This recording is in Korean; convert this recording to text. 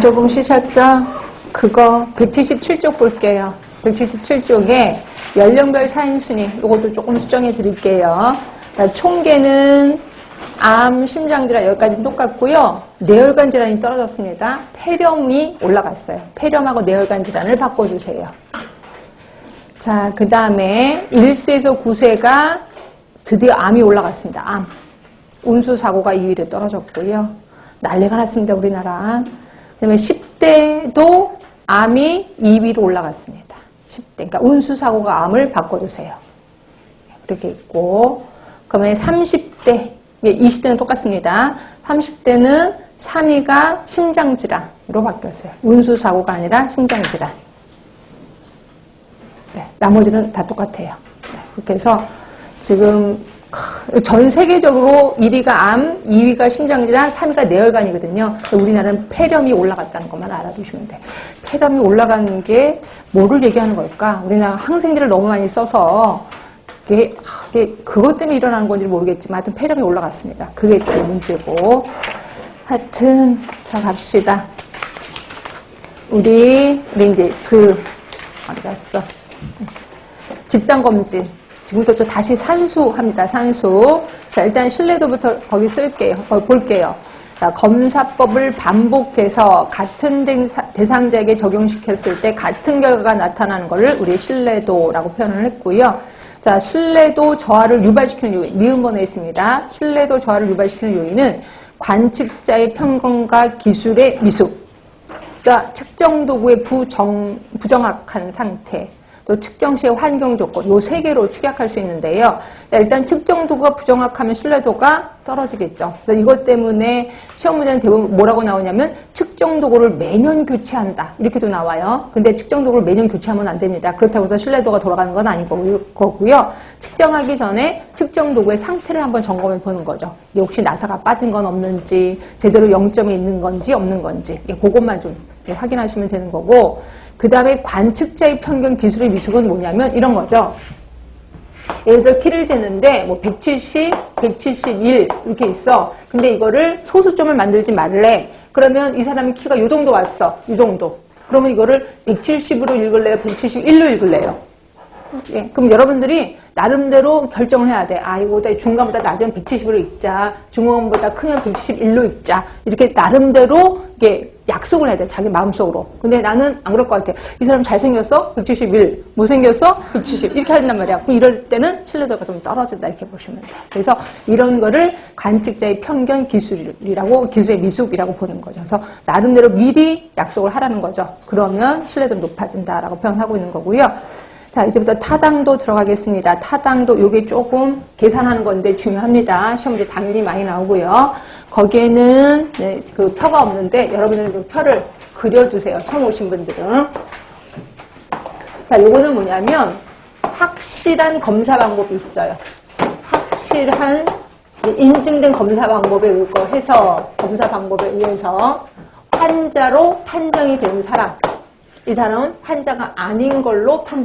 조금 쉬셨죠? 그거 177쪽 볼게요. 177쪽에 연령별 사인순위 이것도 조금 수정해 드릴게요. 자, 총계는 암, 심장질환 여기까지 똑같고요. 뇌혈관 질환이 떨어졌습니다. 폐렴이 올라갔어요. 폐렴하고 뇌혈관 질환을 바꿔주세요. 자, 그 다음에 1세에서 9세가 드디어 암이 올라갔습니다. 암. 운수 사고가 2위로 떨어졌고요. 난리가 났습니다, 우리나라. 그 다음에 10대도 암이 2위로 올라갔습니다. 10대. 그러니까 운수 사고가 암을 바꿔주세요. 이렇게 있고, 그러면 30대, 20대는 똑같습니다. 30대는 3위가 심장질환으로 바뀌었어요. 운수 사고가 아니라 심장질환. 네, 나머지는 다 똑같아요. 네, 그렇게 해서 지금 전 세계적으로 1위가 암, 2위가 심장질환, 3위가 뇌혈관이거든요. 우리나라는 폐렴이 올라갔다는 것만 알아두시면 돼요. 폐렴이 올라가는 게 뭐를 얘기하는 걸까? 우리나라 항생제를 너무 많이 써서 이게, 이게 그것 때문에 일어나는 건지 모르겠지만 하여튼 폐렴이 올라갔습니다. 그게 또 문제고. 하여튼 들어갑시다. 우리 우리 이제 그 어디 갔어? 집단 검진. 지금부터 또 다시 산수합니다. 산수. 자, 일단 신뢰도부터 거기 쓸게요. 거기 볼게요. 자, 검사법을 반복해서 같은 대상자에게 적용시켰을 때 같은 결과가 나타나는 것을 우리 신뢰도라고 표현을 했고요. 자, 신뢰도 저하를 유발시키는 요인, 니은번에 있습니다. 신뢰도 저하를 유발시키는 요인은 관측자의 편견과 기술의 미숙, 그러니까 측정 도구의 부정, 부정확한 상태, 또 측정 시의 환경 조건, 요 세 개로 축약할 수 있는데요. 자, 일단 측정 도구가 부정확하면 신뢰도가 떨어지겠죠. 그래서 이것 때문에 시험 문제는 대부분 뭐라고 나오냐면 측정 도구를 매년 교체한다. 이렇게도 나와요. 근데 측정 도구를 매년 교체하면 안 됩니다. 그렇다고 해서 신뢰도가 돌아가는 건 아니고, 거고요. 측정하기 전에 측정 도구의 상태를 한번 점검해 보는 거죠. 혹시 나사가 빠진 건 없는지, 제대로 0점이 있는 건지 없는 건지, 예, 그것만 좀 예, 확인하시면 되는 거고, 그 다음에 관측자의 편견 기술의 미숙은 뭐냐면 이런 거죠. 예를 들어 키를 재는데 뭐 170, 171 이렇게 있어. 근데 이거를 소수점을 만들지 말래. 그러면 이 사람이 키가 요 정도 왔어. 이 정도. 그러면 이거를 170으로 읽을래요? 171로 읽을래요? 예, 그럼 여러분들이 나름대로 결정을 해야 돼. 아, 이거보다 중간보다 낮으면 170으로 읽자. 중간보다 크면 171로 읽자. 이렇게 나름대로 이게 약속을 해야 돼. 자기 마음속으로. 근데 나는 안 그럴 것 같아. 이 사람 잘생겼어? 171. 못생겼어? 170. 이렇게 한단 말이야. 그럼 이럴 때는 신뢰도가 좀 떨어진다. 이렇게 보시면 돼. 그래서 이런 거를 관측자의 편견 기술이라고, 기술의 미숙이라고 보는 거죠. 그래서 나름대로 미리 약속을 하라는 거죠. 그러면 신뢰도는 높아진다라고 표현하고 있는 거고요. 자, 이제부터 타당도 들어가겠습니다. 타당도, 요게 조금 계산하는 건데 중요합니다. 시험 문제 당연히 많이 나오고요. 거기에는, 네, 그 표가 없는데, 여러분들은 그 표를 그려주세요. 처음 오신 분들은. 자, 요거는 뭐냐면, 확실한 검사 방법이 있어요. 확실한, 인증된 검사 방법에 의거해서, 검사 방법에 의해서, 환자로 판정이 된 사람. 이 사람은 환자가 아닌 걸로 판정이